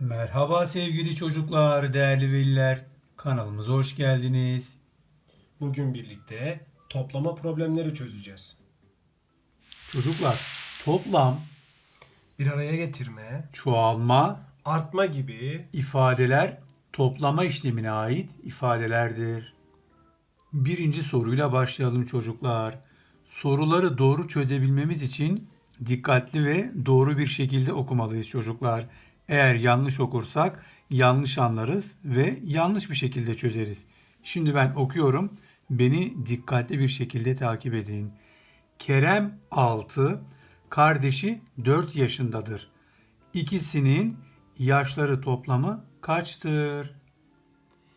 Merhaba sevgili çocuklar, değerli veliler. Kanalımıza hoş geldiniz. Bugün birlikte toplama problemleri çözeceğiz. Çocuklar, toplam, Bir araya getirme, çoğalma, artma gibi ifadeler toplama işlemine ait ifadelerdir. Birinci soruyla başlayalım çocuklar. Soruları doğru çözebilmemiz için dikkatli ve doğru bir şekilde okumalıyız çocuklar. Eğer yanlış okursak yanlış anlarız ve yanlış bir şekilde çözeriz. Şimdi ben okuyorum. Beni dikkatli bir şekilde takip edin. Kerem 6, kardeşi 4 yaşındadır. İkisinin yaşları toplamı kaçtır?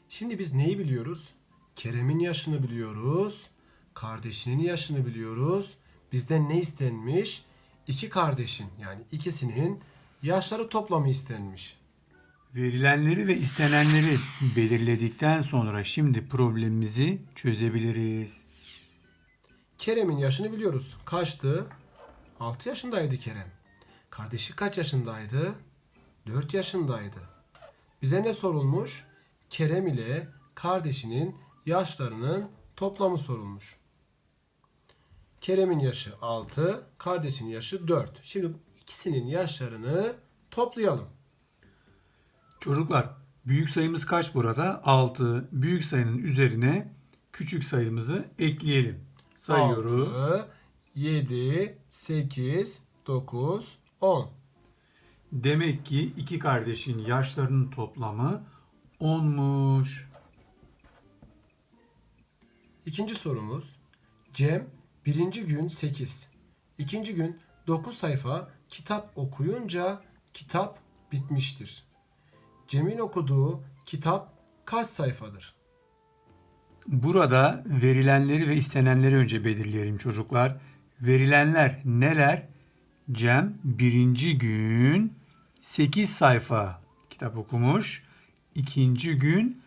Şimdi biz neyi biliyoruz? Kerem'in yaşını biliyoruz. Kardeşinin yaşını biliyoruz. Bizden ne istenmiş? İki kardeşin yani ikisinin yaşları toplamı istenmiş. Verilenleri ve istenenleri belirledikten sonra şimdi problemimizi çözebiliriz. Kerem'in yaşını biliyoruz. Kaçtı? 6 yaşındaydı Kerem. Kardeşi kaç yaşındaydı? 4 yaşındaydı. Bize ne sorulmuş? Kerem ile kardeşinin yaşlarının toplamı sorulmuş. Kerem'in yaşı 6, kardeşinin yaşı 4. Şimdi ikisinin yaşlarını toplayalım. Çocuklar, büyük sayımız kaç burada? 6. Büyük sayının üzerine küçük sayımızı ekleyelim. Sayıyorum. 6, 7, 8, 9, 10. Demek ki iki kardeşin yaşlarının toplamı 10'muş. İkinci sorumuz. Cem birinci gün 8. ikinci gün 9 sayfa kitap okuyunca kitap bitmiştir. Cem'in okuduğu kitap kaç sayfadır? Burada verilenleri ve istenenleri önce belirleyelim çocuklar. Verilenler neler? Cem birinci gün 8 sayfa kitap okumuş. İkinci gün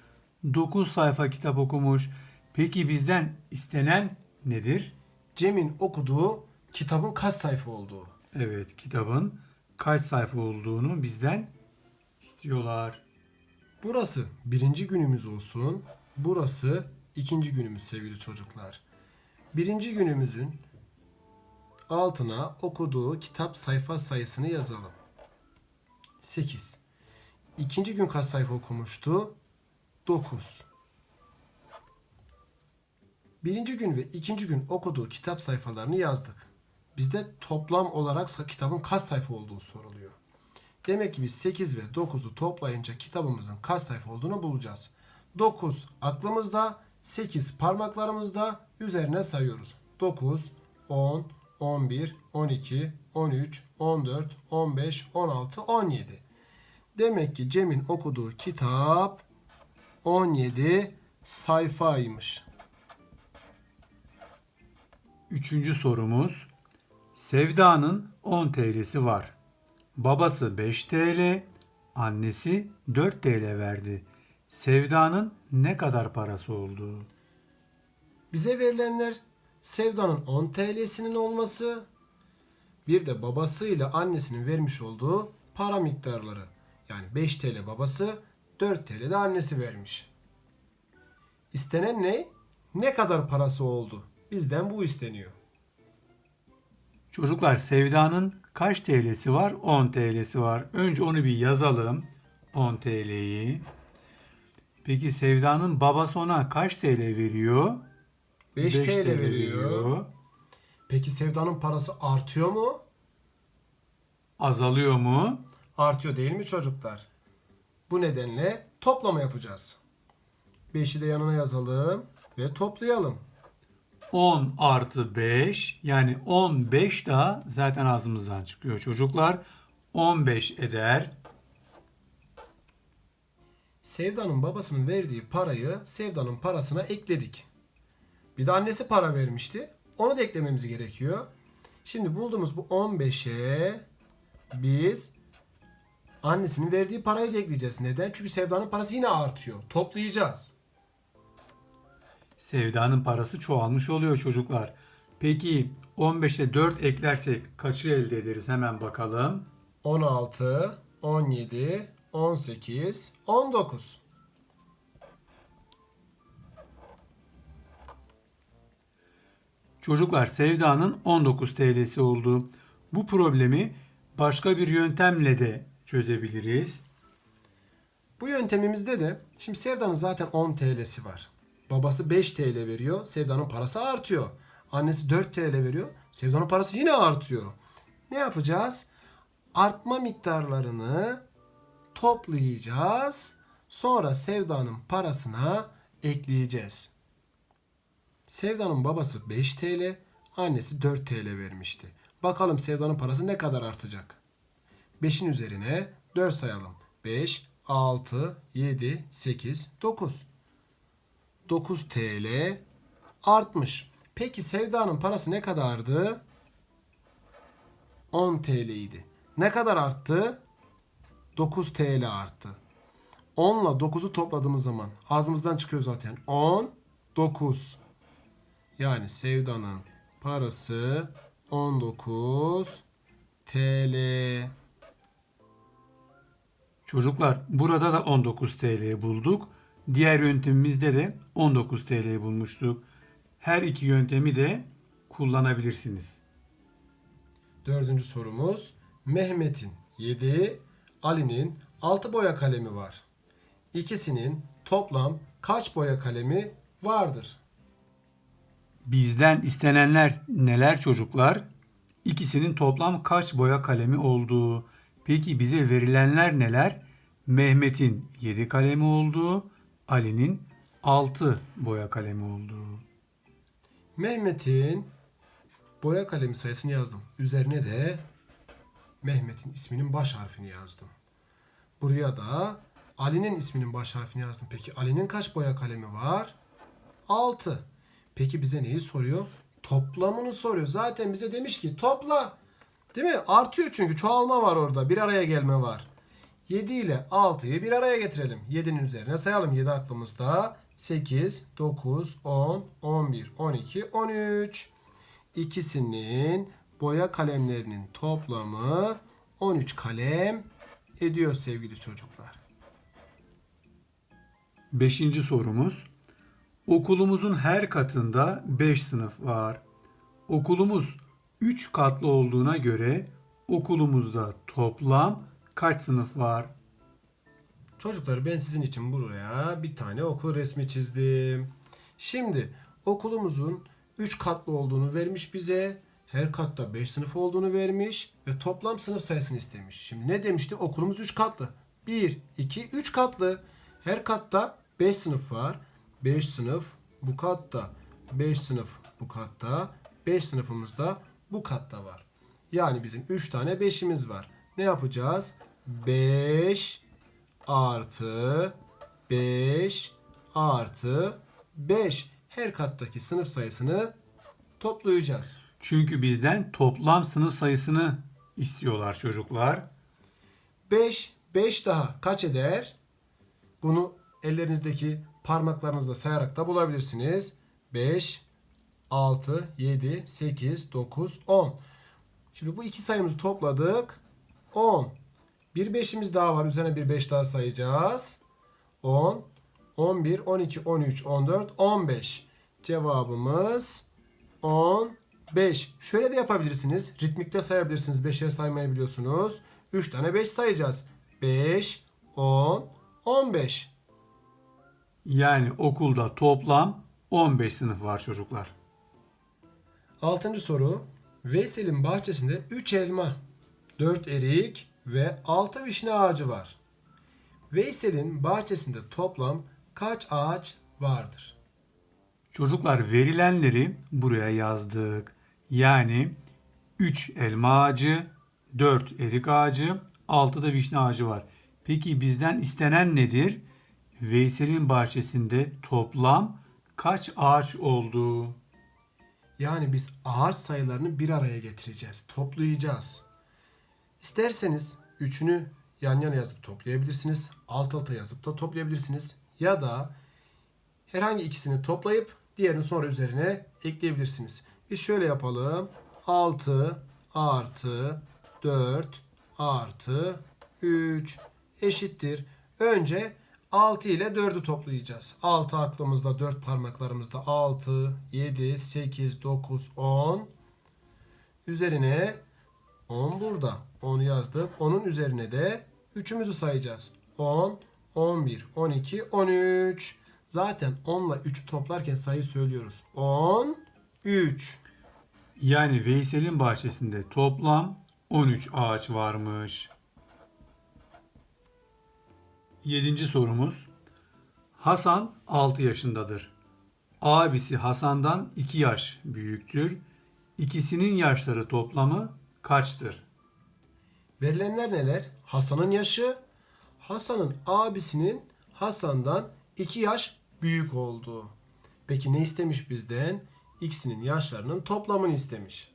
9 sayfa kitap okumuş. Peki bizden istenen nedir? Cem'in okuduğu kitabın kaç sayfa olduğu. Evet kitabın kaç sayfa olduğunu bizden istiyorlar. Burası birinci günümüz olsun. Burası ikinci günümüz sevgili çocuklar. Birinci günümüzün altına okuduğu kitap sayfa sayısını yazalım. 8. İkinci gün kaç sayfa okumuştu? 9. Birinci gün ve ikinci gün okuduğu kitap sayfalarını yazdık. Bizde toplam olarak kitabın kaç sayfa olduğu soruluyor. Demek ki biz 8 ve 9'u toplayınca kitabımızın kaç sayfa olduğunu bulacağız. 9 aklımızda, 8 parmaklarımızda üzerine sayıyoruz. 9, 10, 11, 12, 13, 14, 15, 16, 17. Demek ki Cem'in okuduğu kitap 17 sayfaymış. Üçüncü sorumuz. Sevda'nın 10 TL'si var. Babası 5 TL, annesi 4 TL verdi. Sevda'nın ne kadar parası oldu? Bize verilenler Sevda'nın 10 TL'sinin olması, bir de babasıyla annesinin vermiş olduğu para miktarları. Yani 5 TL babası, 4 TL de annesi vermiş. İstenen ne? Ne kadar parası oldu? Bizden bu isteniyor. Çocuklar Sevda'nın kaç TL'si var? 10 TL'si var. Önce onu bir yazalım. 10 TL'yi. Peki Sevda'nın babası ona kaç TL veriyor? 5, Beş TL, veriyor. Peki Sevda'nın parası artıyor mu? Azalıyor mu? Artıyor değil mi çocuklar? Bu nedenle toplama yapacağız. 5'i de yanına yazalım ve toplayalım. 10 artı 5 yani 15 daha zaten ağzımızdan çıkıyor çocuklar. 15 eder. Sevda'nın babasının verdiği parayı Sevda'nın parasına ekledik. Bir de annesi para vermişti. Onu da eklememiz gerekiyor. Şimdi bulduğumuz bu 15'e biz annesinin verdiği parayı da ekleyeceğiz. Neden? Çünkü Sevda'nın parası yine artıyor. Toplayacağız. Sevda'nın parası çoğalmış oluyor çocuklar. Peki 15'e 4 eklersek kaçı elde ederiz hemen bakalım. 16, 17, 18, 19. Çocuklar Sevda'nın 19 TL'si oldu. Bu problemi başka bir yöntemle de çözebiliriz. Bu yöntemimizde de şimdi Sevda'nın zaten 10 TL'si var. Babası 5 TL veriyor. Sevda'nın parası artıyor. Annesi 4 TL veriyor. Sevda'nın parası yine artıyor. Ne yapacağız? Artma miktarlarını toplayacağız. Sonra Sevda'nın parasına ekleyeceğiz. Sevda'nın babası 5 TL, annesi 4 TL vermişti. Bakalım Sevda'nın parası ne kadar artacak? 5'in üzerine 4 sayalım. 5, 6, 7, 8, 9. 9 TL artmış. Peki Sevda'nın parası ne kadardı? 10 TL idi. Ne kadar arttı? 9 TL arttı. 10 ile 9'u topladığımız zaman ağzımızdan çıkıyor zaten. 10, 9. Yani Sevda'nın parası 19 TL. Çocuklar burada da 19 TL bulduk. Diğer yöntemimizde de 19 TL bulmuştuk. Her iki yöntemi de kullanabilirsiniz. Dördüncü sorumuz. Mehmet'in 7, Ali'nin 6 boya kalemi var. İkisinin toplam kaç boya kalemi vardır? Bizden istenenler neler çocuklar? İkisinin toplam kaç boya kalemi olduğu. Peki bize verilenler neler? Mehmet'in 7 kalemi olduğu, Ali'nin 6 boya kalemi olduğu. Mehmet'in boya kalemi sayısını yazdım. Üzerine de Mehmet'in isminin baş harfini yazdım. Buraya da Ali'nin isminin baş harfini yazdım. Peki Ali'nin kaç boya kalemi var? 6. Peki bize neyi soruyor? Toplamını soruyor. Zaten bize demiş ki topla. Değil mi? Artıyor çünkü çoğalma var orada. Bir araya gelme var. 7 ile 6'yı bir araya getirelim. 7'nin üzerine sayalım. 7 aklımızda. 8, 9, 10, 11, 12, 13. İkisinin boya kalemlerinin toplamı 13 kalem ediyor sevgili çocuklar. Beşinci sorumuz. Okulumuzun her katında 5 sınıf var. Okulumuz 3 katlı olduğuna göre okulumuzda toplam kaç sınıf var? Çocuklar ben sizin için buraya bir tane okul resmi çizdim. Şimdi okulumuzun 3 katlı olduğunu vermiş bize. Her katta 5 sınıf olduğunu vermiş ve toplam sınıf sayısını istemiş. Şimdi ne demişti? Okulumuz 3 katlı. 1, 2, 3 katlı. Her katta 5 sınıf var. 5 sınıf bu katta. 5 sınıf bu katta. 5 sınıfımız da bu katta var. Yani bizim 3 tane 5'imiz var. Ne yapacağız? 5 artı 5 artı 5. Her kattaki sınıf sayısını toplayacağız. Çünkü bizden toplam sınıf sayısını istiyorlar çocuklar. 5, 5 daha kaç eder? Bunu ellerinizdeki parmaklarınızla sayarak da bulabilirsiniz. 5, 6, 7, 8, 9, 10. Şimdi bu iki sayımızı topladık. 10. Bir 5'imiz daha var. Üzerine bir 5 daha sayacağız. 10, 11, 12, 13, 14, 15. Cevabımız 15. Şöyle de yapabilirsiniz. Ritmikte sayabilirsiniz. 5'e saymayı biliyorsunuz. 3 tane 5 sayacağız. 5, 10, 15. Yani okulda toplam 15 sınıf var çocuklar. Altıncı soru. Veysel'in bahçesinde 3 elma, 4 erik ve 6 vişne ağacı var. Veysel'in bahçesinde toplam kaç ağaç vardır? Çocuklar verilenleri buraya yazdık. Yani 3 elma ağacı, 4 erik ağacı, 6 da vişne ağacı var. Peki bizden istenen nedir? Veysel'in bahçesinde toplam kaç ağaç oldu? Yani biz ağaç sayılarını bir araya getireceğiz, toplayacağız. İsterseniz üçünü yan yana yazıp toplayabilirsiniz. Alt alta yazıp da toplayabilirsiniz. Ya da herhangi ikisini toplayıp diğerini sonra üzerine ekleyebilirsiniz. Biz şöyle yapalım. 6 artı 4 artı 3 eşittir. Önce 6 ile 4'ü toplayacağız. 6 aklımızda 4 parmaklarımızda 6, 7, 8, 9, 10. Üzerine 10 burada. 10'u yazdık. Onun üzerine de 3'ümüzü sayacağız. 10, 11, 12, 13. Zaten 10 ile 3'ü toplarken sayı söylüyoruz. 10, 3. Yani Veysel'in bahçesinde toplam 13 ağaç varmış. Yedinci sorumuz. Hasan 6 yaşındadır. Abisi Hasan'dan 2 yaş büyüktür. İkisinin yaşları toplamı kaçtır? Verilenler neler? Hasan'ın yaşı, Hasan'ın abisinin Hasan'dan 2 yaş büyük olduğu. Peki ne istemiş bizden? İkisinin yaşlarının toplamını istemiş.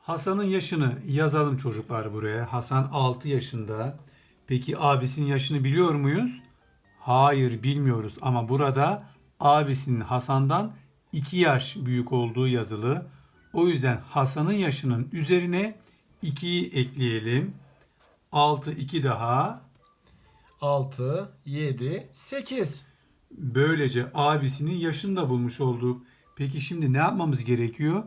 Hasan'ın yaşını yazalım çocuklar buraya. Hasan 6 yaşında. Peki abisinin yaşını biliyor muyuz? Hayır bilmiyoruz ama burada abisinin Hasan'dan 2 yaş büyük olduğu yazılı. O yüzden Hasan'ın yaşının üzerine 2'yi ekleyelim. 6 2 daha. 6, 7, 8. Böylece abisinin yaşını da bulmuş olduk. Peki şimdi ne yapmamız gerekiyor?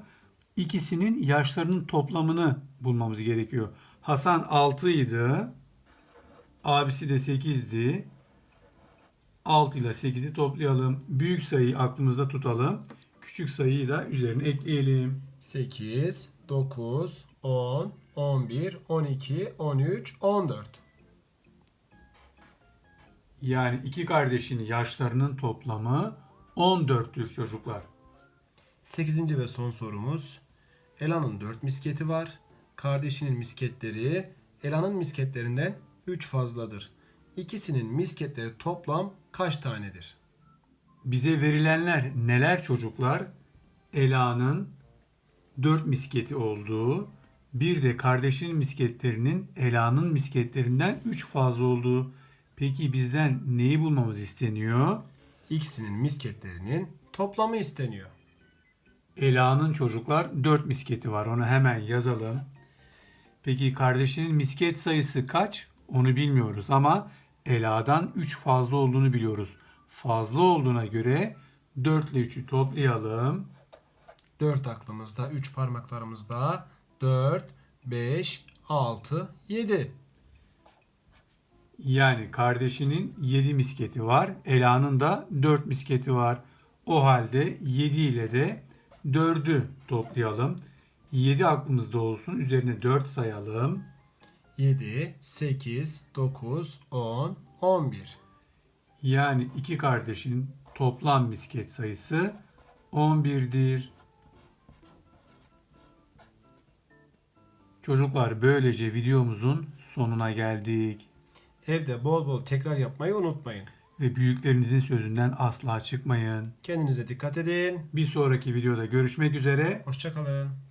İkisinin yaşlarının toplamını bulmamız gerekiyor. Hasan 6 idi. Abisi de 8'di. 6 ile 8'i toplayalım. Büyük sayıyı aklımızda tutalım. Küçük sayıyı da üzerine ekleyelim. 8, 9, 10, 11, 12, 13, 14. Yani iki kardeşin yaşlarının toplamı 14'tür çocuklar. 8. ve son sorumuz. Ela'nın 4 misketi var. Kardeşinin misketleri Ela'nın misketlerinden 3 fazladır. İkisinin misketleri toplam kaç tanedir? Bize verilenler neler çocuklar? Ela'nın 4 misketi olduğu, bir de kardeşinin misketlerinin Ela'nın misketlerinden 3 fazla olduğu. Peki bizden neyi bulmamız isteniyor? İkisinin misketlerinin toplamı isteniyor. Ela'nın çocuklar 4 misketi var. Onu hemen yazalım. Peki kardeşinin misket sayısı kaç? Onu bilmiyoruz ama Ela'dan 3 fazla olduğunu biliyoruz. Fazla olduğuna göre 4 ile 3'ü toplayalım. 4 aklımızda, 3 parmaklarımızda 4, 5, 6, 7. Yani kardeşinin 7 misketi var. Ela'nın da 4 misketi var. O halde 7 ile de 4'ü toplayalım. 7 aklımızda olsun. Üzerine 4 sayalım. 7, 8, 9, 10, 11. Yani iki kardeşin toplam misket sayısı 11'dir. Çocuklar böylece videomuzun sonuna geldik. Evde bol bol tekrar yapmayı unutmayın. Ve büyüklerinizin sözünden asla çıkmayın. Kendinize dikkat edin. Bir sonraki videoda görüşmek üzere. Hoşçakalın.